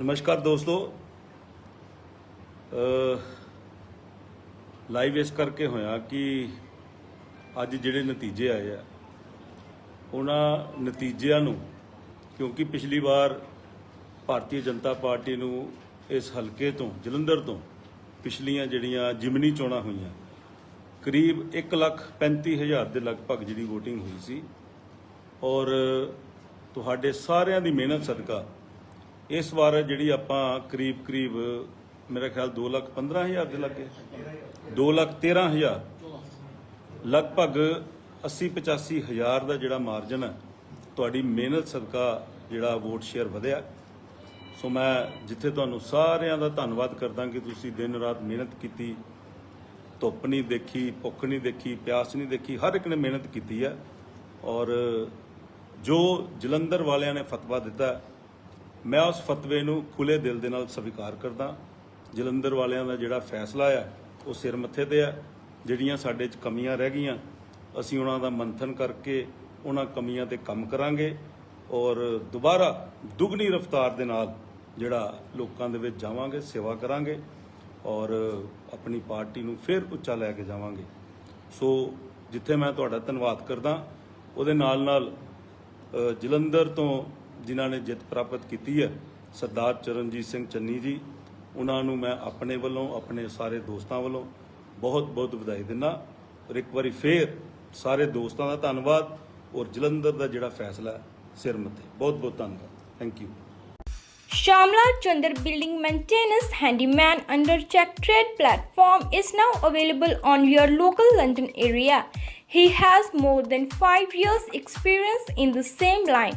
ਨਮਸਕਾਰ ਦੋਸਤੋ। ਲਾਈਵ ਇਸ ਕਰਕੇ ਹੋਇਆ ਕਿ ਅੱਜ ਜਿਹੜੇ ਨਤੀਜੇ ਆਏ ਆ ਉਹਨਾਂ ਨਤੀਜਿਆਂ ਨੂੰ ਕਿਉਂਕਿ ਪਿਛਲੀ ਵਾਰ ਭਾਰਤੀ ਜਨਤਾ ਪਾਰਟੀ ਨੂੰ ਇਸ ਹਲਕੇ ਤੋਂ ਜਲੰਧਰ ਤੋਂ ਪਿਛਲੀਆਂ ਜਿਹੜੀਆਂ ਜਿਮਨੀ ਚੋਣਾਂ ਹੋਈਆਂ ਕਰੀਬ 1,35,000 ਦੇ ਲਗਭਗ ਜਿਹੜੀ VOTING ਹੋਈ ਸੀ। ਔਰ ਤੁਹਾਡੇ ਸਾਰਿਆਂ ਦੀ ਮਿਹਨਤ ਸਦਕਾ ਇਸ ਵਾਰ ਜਿਹੜੀ ਆਪਾਂ ਕਰੀਬ ਕਰੀਬ ਮੇਰਾ ਖਿਆਲ 2,15,000 ਦੇ ਲੱਗੇ। 2,13,000 ਲਗਭਗ 80 85 ਹਜ਼ਾਰ ਦਾ ਜਿਹੜਾ ਮਾਰਜਨ ਹੈ ਤੁਹਾਡੀ ਮਿਹਨਤ ਸਦਕਾ ਜਿਹੜਾ ਵੋਟ ਸ਼ੇਅਰ ਵਧਿਆ। ਸੋ ਮੈਂ ਜਿੱਥੇ ਤੁਹਾਨੂੰ ਸਾਰਿਆਂ ਦਾ ਧੰਨਵਾਦ ਕਰਦਾ ਕਿ ਤੁਸੀਂ ਦਿਨ ਰਾਤ ਮਿਹਨਤ ਕੀਤੀ ਧੁੱਪ ਨਹੀਂ ਦੇਖੀ ਭੁੱਖ ਨਹੀਂ ਦੇਖੀ ਪਿਆਸ ਨਹੀਂ ਦੇਖੀ ਹਰ ਇੱਕ ਨੇ ਮਿਹਨਤ ਕੀਤੀ ਹੈ। ਔਰ ਜੋ ਜਲੰਧਰ ਵਾਲਿਆਂ ਨੇ ਫਤਵਾ ਦਿੱਤਾ ਮੈਂ ਉਸ ਫਤਵੇ ਨੂੰ ਖੁੱਲੇ ਦਿਲ ਦੇ ਨਾਲ ਸਵੀਕਾਰ ਕਰਦਾ ਜਲੰਧਰ ਵਾਲਿਆਂ ਦਾ ਜਿਹੜਾ ਫੈਸਲਾ ਆ, ਉਹ ਸਿਰ ਮੱਥੇ ਤੇ ਆ। ਜਿਹੜੀਆਂ ਸਾਡੇ 'ਚ ਕਮੀਆਂ ਰਹਿ ਗਈਆਂ, ਅਸੀਂ ਉਹਨਾਂ ਦਾ ਮੰਥਨ ਕਰਕੇ ਉਹਨਾਂ ਕਮੀਆਂ ਤੇ ਕੰਮ ਕਰਾਂਗੇ ਔਰ ਦੁਬਾਰਾ ਦੁੱਗਣੀ ਰਫ਼ਤਾਰ ਦੇ ਨਾਲ ਜਿਹੜਾ ਲੋਕਾਂ ਦੇ ਵਿੱਚ ਜਾਵਾਂਗੇ, ਸੇਵਾ ਕਰਾਂਗੇ ਔਰ ਆਪਣੀ ਪਾਰਟੀ ਨੂੰ ਫਿਰ ਉੱਚਾ ਲੈ ਕੇ ਜਾਵਾਂਗੇ। ਸੋ ਜਿੱਥੇ ਮੈਂ ਤੁਹਾਡਾ ਧੰਨਵਾਦ ਕਰਦਾ, ਉਹਦੇ ਨਾਲ ਨਾਲ ਜਲੰਧਰ ਤੋਂ ਜਿਨ੍ਹਾਂ ਨੇ ਜਿੱਤ ਪ੍ਰਾਪਤ ਕੀਤੀ ਹੈ ਸਰਦਾਰ ਚਰਨਜੀਤ ਸਿੰਘ ਚੰਨੀ ਜੀ ਉਹਨਾਂ ਨੂੰ ਮੈਂ ਆਪਣੇ ਵੱਲੋਂ ਆਪਣੇ ਸਾਰੇ ਦੋਸਤਾਂ ਵੱਲੋਂ ਬਹੁਤ ਬਹੁਤ ਵਧਾਈ ਦਿੰਦਾ ਔਰ ਇੱਕ ਵਾਰੀ ਫੇਰ ਸਾਰੇ ਦੋਸਤਾਂ ਦਾ ਧੰਨਵਾਦ ਔਰ ਜਲੰਧਰ ਦਾ ਜਿਹੜਾ ਫੈਸਲਾ ਹੈ, ਸਿਰ ਮੱਥੇ ਬਹੁਤ ਬਹੁਤ ਧੰਨਵਾਦ thank you Shamla Chandar Building Maintenance Handyman under Check Trade platform is now available on your local London area. He has more than 5 years experience in the same line.